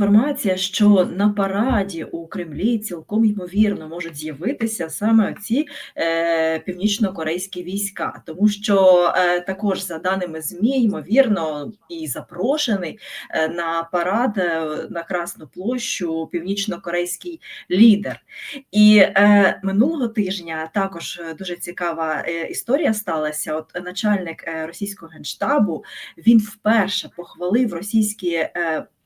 Інформація, що на параді у Кремлі цілком ймовірно можуть з'явитися саме ці е, північно-корейські війська, тому що е, також за даними ЗМІ, ймовірно, і запрошений е, на парад на Красну площу північно-корейський лідер. І минулого тижня також дуже цікава історія сталася. От начальник російського генштабу він вперше похвалив російські.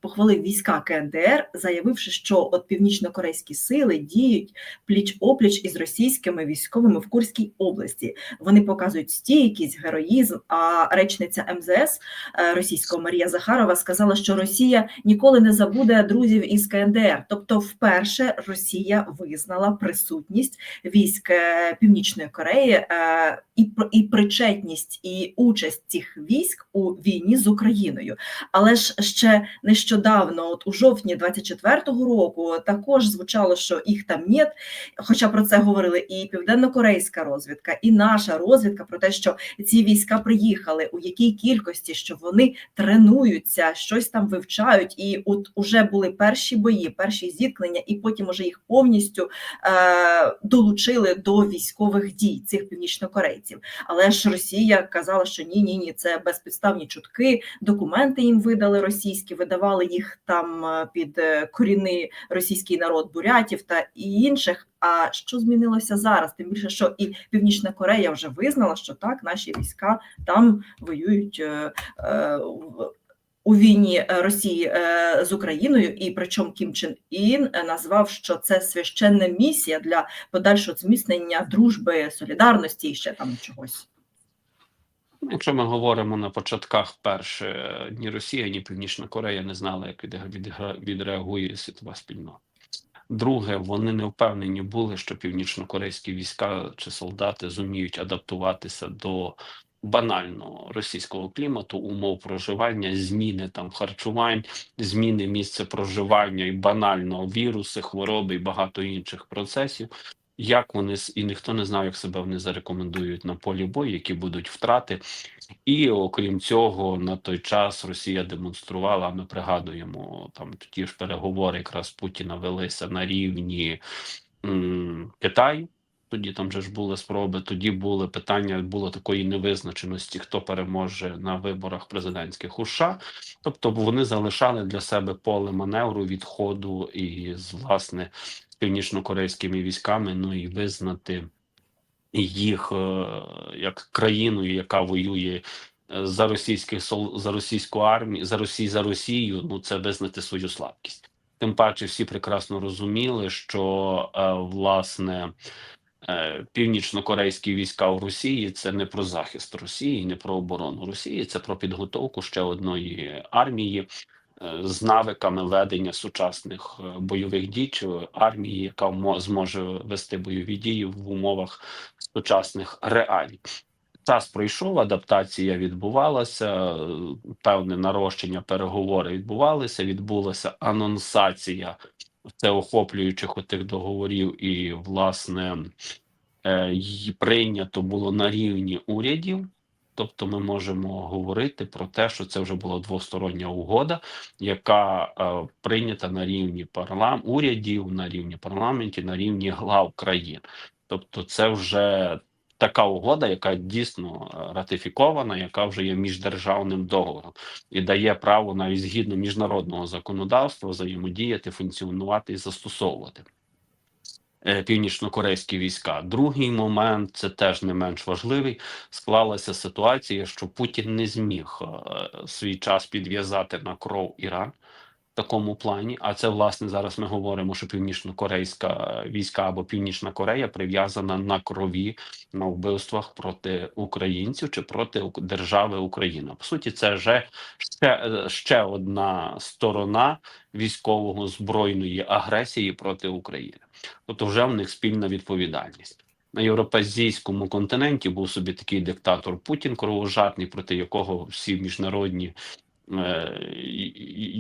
Похвалив війська КНДР, заявивши, що от північно-корейські сили діють пліч опліч із російськими військовими в Курській області. Вони показують стійкість, героїзм. А речниця МЗС е, російського Марія Захарова сказала, що Росія ніколи не забуде друзів із КНДР. Тобто, вперше Росія визнала присутність військ е, Північної Кореї е, і і причетність і участь цих військ у війні з Україною. Але ж ще нещодавно, от у жовтні 24-го року, також звучало, що їх там нет. Хоча про це говорили і південно-корейська розвідка, і наша розвідка про те, що ці війська приїхали, у якій кількості що вони тренуються, щось там вивчають, і от уже були перші бої, перші зіткнення, і потім уже їх повністю е, долучили до військових дій цих північнокорейців. Але ж Росія казала, що ні, ні, ні, це безпідставні чутки. Документи їм видали російські, видавали їх там е, під е, корінний російський народ бурятів та і інших. А що змінилося зараз? Тим більше, що і Північна Корея вже визнала, що так наші війська там воюють. Е, у війні Росії з Україною, і причому Кім Чен Ін назвав, що це священна місія для подальшого зміцнення дружби, солідарності і ще там чогось. Якщо ми говоримо на початках перші, ні Росія, ні Північна Корея не знали, як відреагує світова спільнота. Друге, вони не впевнені були, що північно-корейські війська чи солдати зуміють адаптуватися до банального російського клімату, умов проживання, зміни там харчувань, зміни місця проживання і банально віруси, хвороби і багато інших процесів. Як вони і ніхто не знав, як себе вони зарекомендують на полі бою, які будуть втрати, і окрім цього, на той час Росія демонструвала. Ми пригадуємо там ті ж переговори, якраз Путіна велися на рівні м, Китаю. Тоді там же ж були спроби. Тоді були питання, було такої невизначеності, хто переможе на виборах президентських у США. Тобто вони залишали для себе поле маневру відходу і з власне північно-корейськими військами, ну і визнати їх е, як країною, яка воює е, за російських за російську армію, за Росію за Росію. Ну це визнати свою слабкість. Тим паче, всі прекрасно розуміли, що е, власне. Північно-корейські війська в Росії це не про захист Росії, не про оборону Росії, це про підготовку ще одної армії, Е, з навиками ведення сучасних е, бойових дій чи армії, яка зможе вести бойові дії в умовах сучасних реалій. Час пройшов, адаптація відбувалася, певне нарощення переговори відбувалися. Відбулася анонсація всеохоплюючих отих договорів, і власне е, прийнято було на рівні урядів. Тобто ми можемо говорити про те, що це вже була двостороння угода, яка е, прийнята на рівні парлам урядів, на рівні парламентів, на рівні глав країн. Тобто, це вже така угода, яка дійсно е, ратифікована, яка вже є міждержавним договором і дає право навіть згідно міжнародного законодавства взаємодіяти, функціонувати і застосовувати. Е, північно-корейські війська. Другий момент це теж не менш важливий. Склалася ситуація, що Путін не зміг е, свій час підв'язати на кров Іран. Такому плані, а це власне зараз ми говоримо, що північно-корейська війська або Північна Корея прив'язана на крові на вбивствах проти українців чи проти держави Україна. По суті, це вже ще, ще одна сторона військового збройної агресії проти України тобто вже в них спільна відповідальність. На європейському континенті був собі такий диктатор Путін кровожадний, проти якого всі міжнародні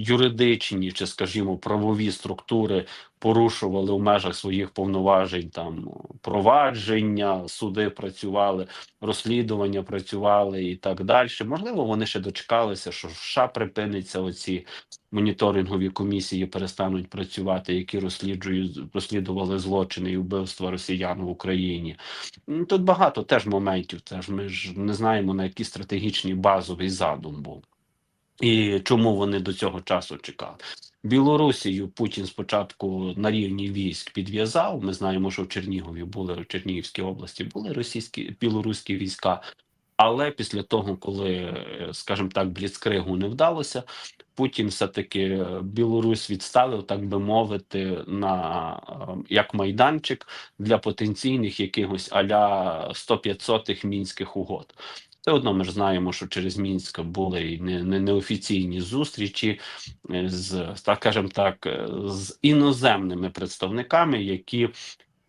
юридичні чи, скажімо, правові структури порушували в межах своїх повноважень там провадження, суди працювали, розслідування працювали і так далі. Можливо, вони ще дочекалися, що США припиниться оці моніторингові комісії, перестануть працювати, які розслідують розслідували злочини і вбивства росіян в Україні. Тут багато теж моментів. Теж ми ж не знаємо на який стратегічний базовий задум був. І чому вони до цього часу чекали? Білорусію Путін спочатку на рівні військ підв'язав. Ми знаємо, що в Чернігові були в Чернігівській області були російські білоруські війська. Але після того, коли, скажімо так, бліцкригу не вдалося, Путін все-таки е, Білорусь відставив, так би мовити, на е, як майданчик для потенційних якихось аля 100-500 мінських угод. Все одно ми ж знаємо, що через Мінськ були неофіційні зустрічі е, з, так скажем так, з іноземними представниками, які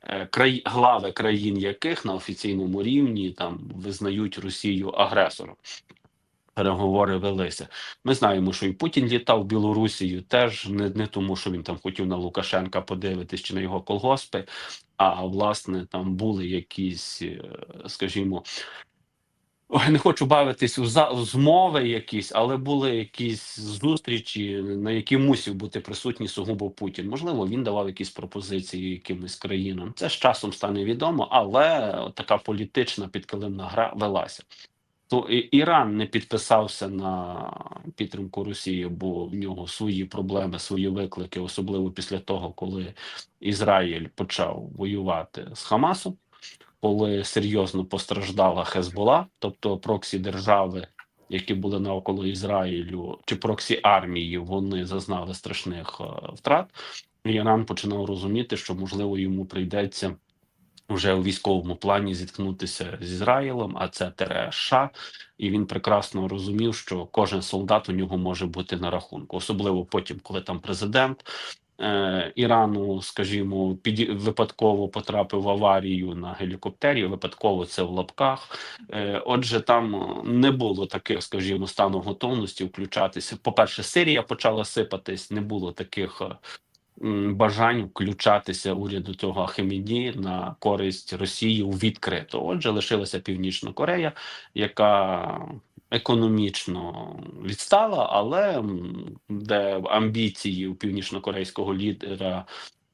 е, край, глави країн яких на офіційному рівні там визнають Росію агресором. Переговори велися. Ми знаємо, що і Путін літав в Білорусію теж не, не тому, що він там хотів на Лукашенка подивитись чи на його колгоспи, а власне там були якісь, е, скажімо, Ой, не хочу бавитись у за змови якісь, але були якісь зустрічі, на які мусив бути присутній сугубо Путін. Можливо, він давав якісь пропозиції якимось країнам. Це з часом стане відомо, але така політична підкилимна гра велася. То Іран не підписався на підтримку Росії, бо в нього свої проблеми, свої виклики, особливо після того, коли Ізраїль почав воювати з Хамасом коли серйозно постраждала Хезбола, тобто проксі держави, які були навколо Ізраїлю, чи проксі армії, вони зазнали страшних е, втрат. І Іран починав розуміти, що можливо йому прийдеться. Вже у військовому плані зіткнутися з Ізраїлем, а це США, і він прекрасно розумів, що кожен солдат у нього може бути на рахунку, особливо потім, коли там президент е, Ірану, скажімо, під випадково потрапив в аварію на гелікоптері. Випадково це в лапках. Е, отже, там не було таких, скажімо, стану готовності включатися. По перше, Сирія почала сипатись, не було таких. е, Бажань включатися уряду цього Ахеміді на користь Росії у відкрито. Отже, лишилася Північна Корея, яка економічно відстала, але де амбіції у північнокорейського лідера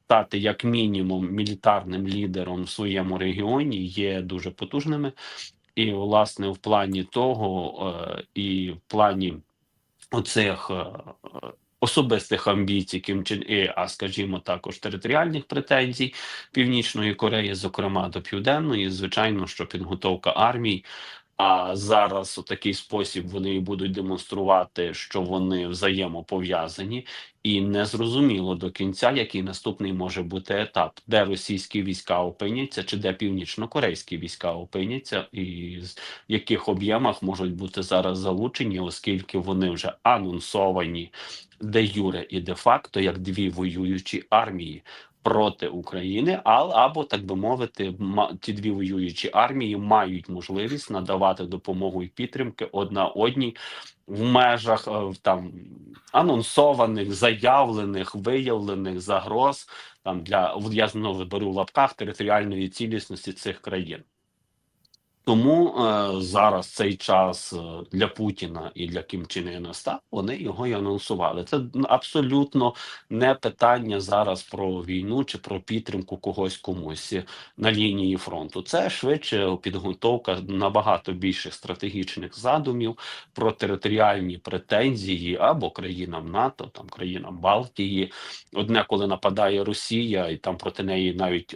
стати як мінімум мілітарним лідером в своєму регіоні є дуже потужними. І, власне, в плані того, е, і в плані оцих е, особистих амбіцій Кім Чен І, а скажімо, також територіальних претензій Північної Кореї, зокрема до Південної, звичайно, що підготовка армій. А зараз у такий спосіб вони будуть демонструвати, що вони взаємопов'язані, і не зрозуміло до кінця, який наступний може бути етап, де російські війська опиняться, чи де північно-корейські війська опиняться, і в яких об'ємах можуть бути зараз залучені, оскільки вони вже анонсовані де юре і де факто як дві воюючі армії проти України, а або так би мовити, ті дві воюючі армії мають можливість надавати допомогу і підтримки одна одній в межах е, там анонсованих, заявлених, виявлених загроз там для я знову беру в лапках територіальної цілісності цих країн. Тому е, зараз цей час е, для Путіна і для Кім Чен Ына став, вони його і анонсували. Це абсолютно не питання зараз про війну чи про підтримку когось комусь на лінії фронту. Це швидше підготовка набагато більших стратегічних задумів про територіальні претензії або країнам НАТО, там країнам Балтії. Одне, коли нападає Росія, і там проти неї навіть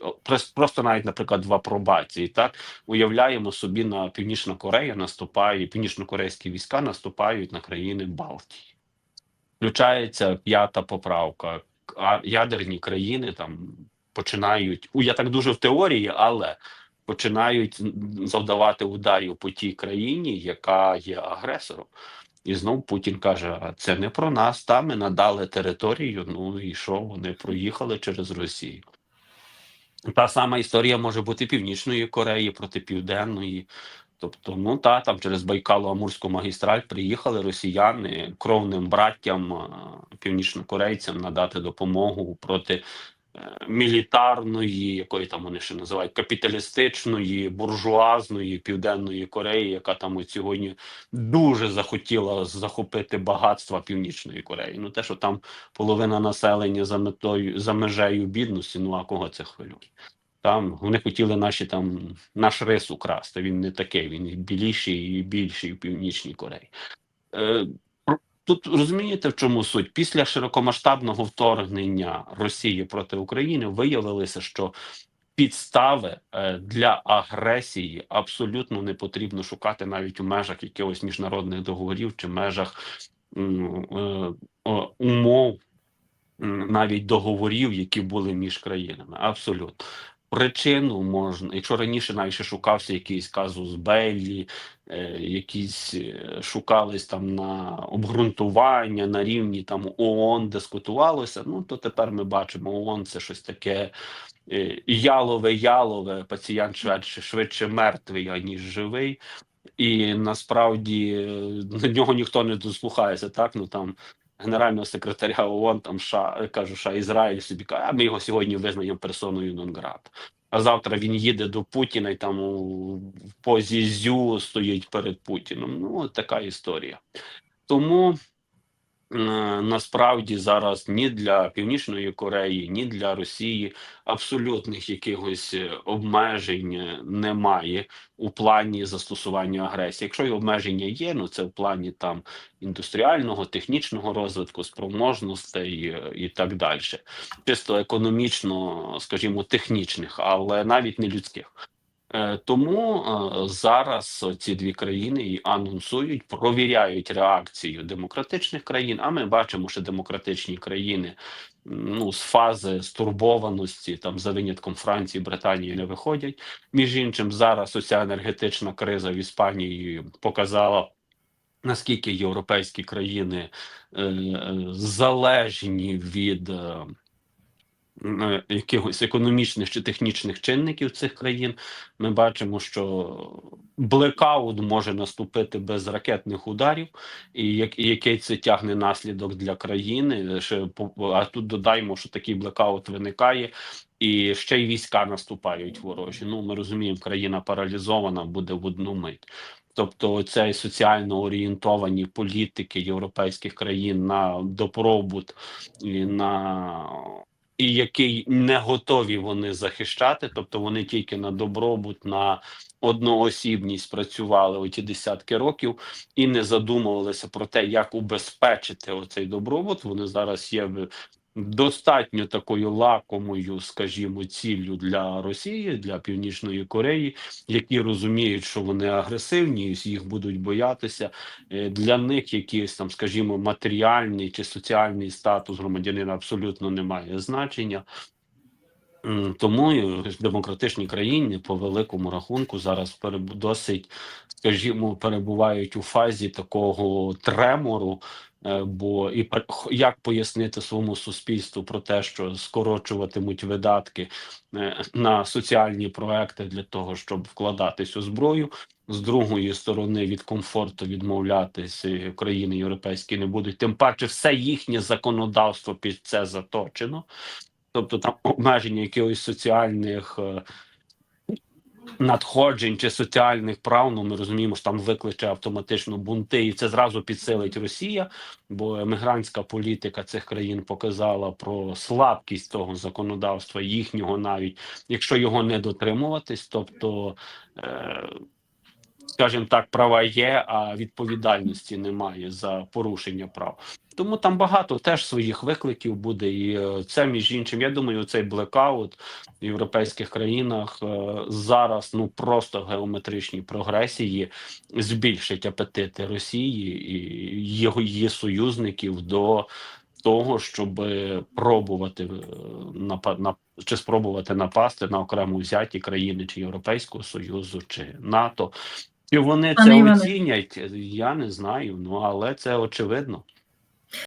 просто навіть, наприклад, в апробації, так уявляємо собі на Північна Корея наступає, північно-корейські війська наступають на країни Балтії. Включається п'ята поправка. А ядерні країни там починають, я так дуже в теорії, але починають завдавати ударів по тій країні, яка є агресором. І знов Путін каже: це не про нас, та ми надали територію. Ну і що вони проїхали через Росію. Та сама історія може бути Північної Кореї проти Південної. Тобто, ну та там через Байкало-Амурську магістраль приїхали росіяни кровним браттям північнокорейцям надати допомогу проти мілітарної, якої там вони ще називають капіталістичної, буржуазної південної Кореї, яка там от сьогодні дуже захотіла захопити багатства Північної Кореї. Ну те, що там половина населення за метою за межею бідності, ну а кого це хвилює? Там вони хотіли наші там наш рис украсти. Він не такий, він біліший і більший в Північній Кореї. Е, Тут розумієте, в чому суть? Після широкомасштабного вторгнення Росії проти України виявилося, що підстави е, для агресії абсолютно не потрібно шукати навіть у межах якихось міжнародних договорів чи межах е, умов навіть договорів, які були між країнами. Абсолютно. Причину можна, якщо раніше навіть ще шукався якийсь казус Беллі, е, якісь е, шукались там на обґрунтування на рівні там ООН дискутувалося. Ну то тепер ми бачимо, ООН це щось таке е, ялове, ялове, пацієнт швидше, швидше мертвий, аніж живий. І насправді е, на нього ніхто не дослухається, так ну там генерального секретаря ООН, там США, кажу, що Ізраїль собі каже, а ми його сьогодні визнаємо персоною нон-грата. А завтра він їде до Путіна і там у позі зю стоїть перед Путіном. Ну, така історія. Тому насправді зараз ні для Північної Кореї, ні для Росії абсолютних якихось е, обмежень е, немає у плані застосування агресії. Якщо і обмеження є, ну це в плані там індустріального, технічного розвитку, спроможностей е, і так далі. Чисто економічно, скажімо, технічних, але навіть не людських. Е, Тому е, зараз ці дві країни і анонсують, провіряють реакцію демократичних країн. А ми бачимо, що демократичні країни ну з фази стурбованості, там за винятком Франції, Британії не виходять. Між іншим, зараз оця енергетична криза в Іспанії показала. Наскільки європейські країни е, е, залежні від е, якихось економічних чи технічних чинників цих країн, ми бачимо, що блекаут може наступити без ракетних ударів, і як і який це тягне наслідок для країни. А тут додаємо, що такий блекаут виникає, і ще й війська наступають ворожі. Ну ми розуміємо, країна паралізована буде в одну мить. Тобто, цей соціально орієнтовані політики європейських країн на добробут і на і який не готові вони захищати, тобто вони тільки на добробут, на одноосібність працювали оті десятки років і не задумувалися про те, як убезпечити оцей добробут. Вони зараз є достатньо такою лакомою, скажімо, ціллю для Росії, для Північної Кореї, які розуміють, що вони агресивні, їх будуть боятися. Е, Для них якийсь там, скажімо, матеріальний чи соціальний статус громадянина абсолютно не має значення. Тому і в демократичній країні по великому рахунку зараз досить, скажімо, перебувають у фазі такого тремору. е, Бо і як пояснити своєму суспільству про те, що скорочуватимуть видатки е, на соціальні проекти для того, щоб вкладатись у зброю, з другої сторони від комфорту відмовлятись країни європейські не будуть. Тим паче, все їхнє законодавство під це заточено. Тобто там обмеження якихось соціальних е, надходжень чи соціальних прав, ну ми розуміємо, що там викличе автоматично бунти, і це зразу підсилить Росія, бо емігрантська політика цих країн показала про слабкість того законодавства, їхнього навіть якщо його не дотримуватись, тобто. Е, Скажімо так, права є, а відповідальності немає за порушення прав. Тому там багато теж своїх викликів буде, і е, це між іншим. Я думаю, цей блекаут в європейських країнах е, зараз ну просто в геометричній прогресії збільшить апетити Росії і його її союзників до того, щоб пробувати е, на чи спробувати напасти на окремо взяті країни чи Європейського Союзу, чи НАТО. І вони Пане це Іване. оцінять, я не знаю. Ну але це очевидно.